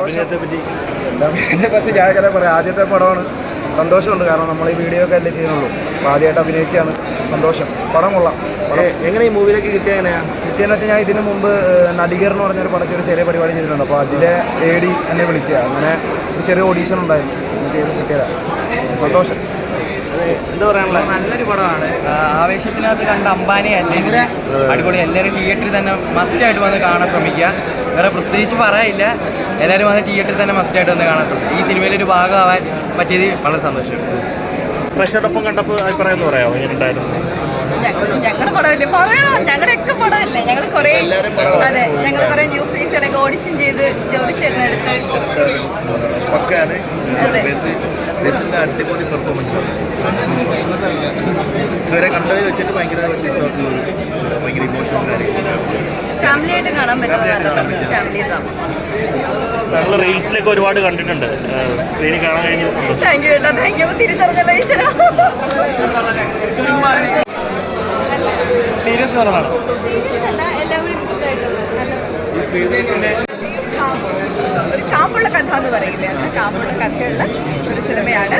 അഭിനയത്തെ പറ്റി ഞാൻ കഥ പറയാം. ആദ്യത്തെ പടമാണ് സന്തോഷമുണ്ട്. കാരണം നമ്മൾ ഈ വീഡിയോ ഒക്കെ അല്ലേ ചെയ്യുന്നുള്ളൂ. അപ്പോൾ ആദ്യമായിട്ട് അഭിനയിച്ചാണ് സന്തോഷം. പടം കൊള്ളാം. എങ്ങനെ ഈ മൂവിയിലേക്ക് കിട്ടിയ എങ്ങനെയാണ് കിട്ടിയെന്ന് വെച്ചാൽ ഞാൻ ഇതിന് മുമ്പ് നടികർ എന്ന് പറഞ്ഞൊരു പടത്തിൽ ഒരു ചെറിയ പരിപാടി ചെയ്തിട്ടുണ്ട്. അപ്പോൾ അതിലെ ഡി എന്നെ വിളിച്ച അങ്ങനെ ഒരു ചെറിയ ഓഡീഷൻ ഉണ്ടായിരുന്നു. എനിക്ക് കിട്ടിയതാ. കിട്ടിയതാണ് സന്തോഷം എന്താ പറയാനുള്ള? നല്ലൊരു പടമാണ്. ആവേശത്തിനകത്ത് കണ്ട അംബാനി അല്ലെങ്കിൽ അടിപൊളി. എല്ലാവരും തിയേറ്ററിൽ തന്നെ മസ്റ്റായിട്ട് വന്ന് കാണാൻ ശ്രമിക്കുക. വേറെ പ്രത്യേകിച്ച് പറയില്ല എല്ലാവരും വന്ന് തിയേറ്ററിൽ തന്നെ മസ്റ്റ് ആയിട്ട് വന്ന് കാണാൻ ഈ സിനിമയിൽ ഒരു ഭാഗമാവാൻ പറ്റിയത് വളരെ സന്തോഷമുണ്ട് പ്രഷറൊപ്പം കണ്ടപ്പോൾ അഭിപ്രായം എന്ന് പറയാമോ? എങ്ങനെ ഉണ്ടായിരുന്നു ഞങ്ങളുടെ പടമല്ലേ? പറയണോ? ഞങ്ങളുടെ ഒക്കെ പടമല്ലേ? ഞങ്ങൾ കുറേ അതെ ഞങ്ങൾ കുറേ ന്യൂ ഫേസുകളൊക്കെ ഓഡിഷൻ ചെയ്ത് ജ്യോതിഷേട്ടനെ എടുത്ത് അതെ. അടിപൊളി പെർഫോമൻസ് ഇതുവരെ കണ്ടതിൽ വെച്ചിട്ട് ഭയങ്കര വ്യത്യസ്തമായിട്ടുള്ള ഒരു ഭയങ്കര ഇമോഷണൽ കാര്യം ഫാമിലി ആയിട്ട് കാണാൻ പറ്റും. ഫാമിലി റീൽസിലൊക്കെ ഒരുപാട് കണ്ടിട്ടുണ്ട്. സ്ക്രീനിൽ കാണാൻ കഴിഞ്ഞ സന്തോഷം. താങ്ക് യു ഏട്ടാ താങ്ക് യു തിരിച്ചറിഞ്ഞല്ലോ ഈശ്വര. സീരിയസ് പടമാണ് അല്ല എല്ലാവരും ഒരു കാപ്പുള്ള കഥ എന്ന് പറയില്ലേ അങ്ങനെ കാമ്പുള്ള കഥയുള്ള ഒരു സിനിമയാണ്.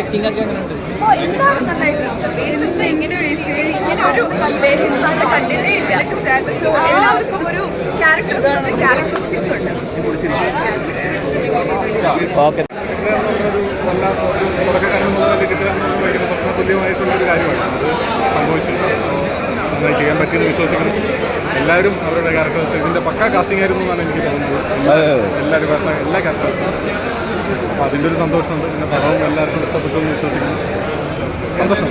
ആക്ടിംഗ് ഒക്കെ എങ്ങനെയുണ്ട്? എന്താണ് നന്നായിട്ട് ഇങ്ങനെ ഇങ്ങനെ ഒരു വേഷം നമ്മൾ കണ്ടിട്ടേ ഇല്ല സോ എല്ലാവർക്കും ഒരു ക്യാരക്ടേഴ്സ് ഉണ്ട് ക്യാരക്ടറിസ്റ്റിക്സ് ഉണ്ട് ഓക്കെ തുടക്കക്കാരൻ ഒരു കാര്യമാണ് അത് സംഭവിച്ചു നന്നായി ചെയ്യാൻ പറ്റിയെന്ന് വിശ്വസിക്കുന്നു എല്ലാവരും അവരുടെ ക്യാരക്ടേഴ്സ് ഇതിന്റെ പക്കാ കാസ്റ്റിംഗ് ആയിരുന്നു എന്നാണ് എനിക്ക് തോന്നുന്നത്. എല്ലാവരും എല്ലാ ക്യാരക്ടേഴ്സും അപ്പോൾ അതിന്റെ ഒരു സന്തോഷമുണ്ട്. പിന്നെ പടവും എല്ലാവർക്കും ഇഷ്ടപ്പെട്ടു എന്ന് വിശ്വസിക്കുന്നു. സന്തോഷം.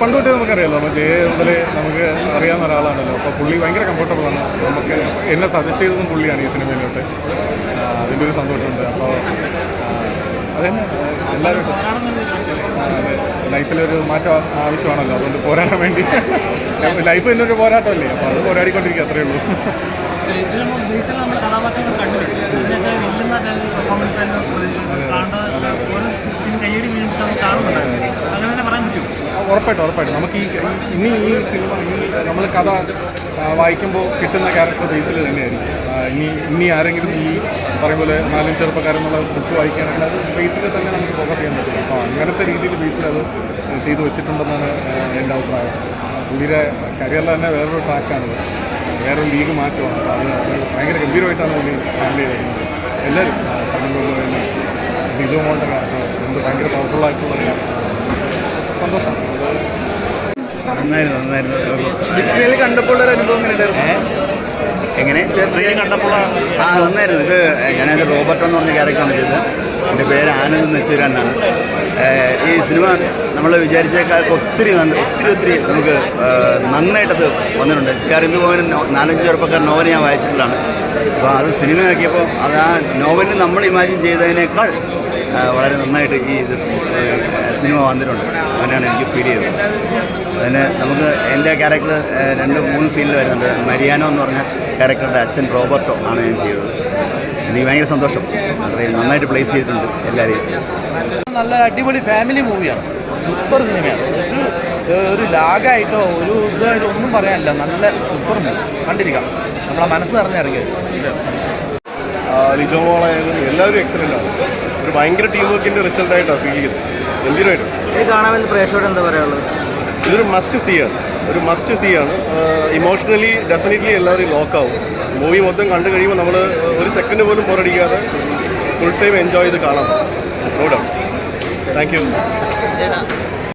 പണ്ട് തൊട്ടേ നമുക്കറിയാലോ നമ്മൾ ജയ മുതൽ നമുക്ക് അറിയാവുന്ന ഒരാളാണല്ലോ. അപ്പോൾ പുള്ളി ഭയങ്കര കംഫർട്ടബിൾ ആണ്. നമുക്ക് എന്നെ സജസ്റ്റ് ചെയ്തതും പുള്ളിയാണ് ഈ സിനിമയിലോട്ട്. അതിന്റെ ഒരു സന്തോഷമുണ്ട്. അപ്പോൾ അതന്നെ. എല്ലാവരും ലൈഫിലൊരു മാറ്റം ആവശ്യമാണല്ലോ. അതുകൊണ്ട് പോരാടാൻ വേണ്ടി. ലൈഫ് തന്നെ ഒരു പോരാട്ടമല്ലേ? അപ്പോൾ അത് പോരാടിക്കൊണ്ടിരിക്കുക അത്രയേ ഉള്ളൂ. ഇതിലും നമ്മൾ കഥാപാത്രങ്ങൾ പെർഫോമൻസ് ഉറപ്പായിട്ടും ഉറപ്പായിട്ടും. നമുക്ക് ഈ ഇനി ഈ സിനിമ ഈ നമ്മൾ കഥ വായിക്കുമ്പോൾ കിട്ടുന്ന ക്യാരക്ടർ ബേസിൽ തന്നെയായിരിക്കും. ഇനി ഇനി ആരെങ്കിലും ഈ പറയും പോലെ നാലും ചെറുപ്പക്കാരെന്നുള്ള ബുക്ക് വായിക്കാനുള്ള അത് ബേസിൽ തന്നെ നമുക്ക് ഫോക്കസ് ചെയ്യാൻ പറ്റും. അപ്പോൾ അങ്ങനത്തെ രീതിയിൽ ബേസിൽ അത് ചെയ്തു വെച്ചിട്ടുണ്ടെന്നാണ് എന്റെ അഭിപ്രായം. പുള്ളിയുടെ കരിയറിൽ തന്നെ വേറൊരു ട്രാക്കാണ് വേറൊരു ലീഗ് മാറ്റമാണ്. അപ്പോൾ അത് ഭയങ്കര ഗംഭീരമായിട്ടാണ് പുള്ളി ഹാൻഡിൽ ചെയ്തിരിക്കുന്നത്. എല്ലാവരും സമയം കൊണ്ടുപോയി ജിജോ മോളുടെ ക്യാരക്ടർ എന്ത് ഭയങ്കര character ആണ്. സന്തോഷം. നന്നായിരുന്നു നന്നായിരുന്നു. സ്ക്രീനിൽ കണ്ടപ്പോൾ ഒരു അനുഭവം എങ്ങനെ? കണ്ടപ്പോൾ ആ നന്നായിരുന്നു. ഇത് ഞാനത് റോബർട്ട് എന്ന് പറഞ്ഞ ക്യാരക്ടറാണ് ചെയ്തത് എന്റെ പേര് ആനന്ദ് നെച്ചൂര എന്നാണ് ഈ സിനിമ നമ്മൾ വിചാരിച്ചേക്കാൾ ഒത്തിരി നന്ദി ഒത്തിരി ഒത്തിരി നമുക്ക് നന്നായിട്ടത് വന്നിട്ടുണ്ട്. കാരണം ഇന്ന് പോകാൻ നാലഞ്ച് ചെറുപ്പക്കാർ നോവൽ ഞാൻ വായിച്ചിട്ടുള്ളതാണ്. അപ്പോൾ അത് സിനിമയാക്കിയപ്പോൾ അത് ആ നോവലിൽ നമ്മൾ ഇമാജിൻ ചെയ്തതിനേക്കാൾ വളരെ നന്നായിട്ട് ഈ ഇത് സിനിമ വന്നിട്ടുണ്ട്. അങ്ങനെയാണ് എനിക്ക് ഫീൽ ചെയ്തത്. അതിന് നമുക്ക് എന്റെ ക്യാരക്ടർ രണ്ട് മൂന്ന് സീനിൽ വരുന്നുണ്ട്. മരിയാനോ എന്ന് പറഞ്ഞ ക്യാരക്ടറുടെ അച്ഛൻ റോബർട്ടോ ആണ് ഞാൻ ചെയ്തത്. എനിക്ക് ഭയങ്കര സന്തോഷം. അത്രയും നന്നായിട്ട് പ്ലേസ് ചെയ്തിട്ടുണ്ട് എല്ലാവരെയും. നല്ല അടിപൊളി ഫാമിലി മൂവിയാണ് സൂപ്പർ സിനിമയാണ് ഒരു ഒരു ലാഗായിട്ടോ ഒരു ഇതായിട്ടോ ഒന്നും പറയാനില്ല. നല്ല സൂപ്പർ മൂവി കണ്ടിരിക്കാം. നമ്മളെ മനസ്സ് നിറഞ്ഞിറങ്ങിയത്. ലിജോ മോളായാലും എല്ലാവരും എക്സലന്റ് ആണ്. ഒരു ഭയങ്കര ടീം വർക്കിന്റെ റിസൾട്ടായിട്ടാണ് ഫീൽ ചെയ്തത് വരും ഇത് കാണാമെന്ന് പ്രേക്ഷകരോട് എന്താ പറയാനുള്ളത്? ഇതൊരു മസ്റ്റ് സീ ആണ്. ഒരു മസ്റ്റ് സീ ആണ്. ഇമോഷണലി ഡെഫിനറ്റ്ലി എല്ലാവരും ലോക്കാവും മൂവി മൊത്തം കണ്ടു കഴിയുമ്പോൾ നമ്മൾ ഒരു സെക്കൻഡ് പോലും പോരടിക്കാതെ ഫുൾ ടൈം എൻജോയ് ചെയ്ത് കാണാം. No doubt thank you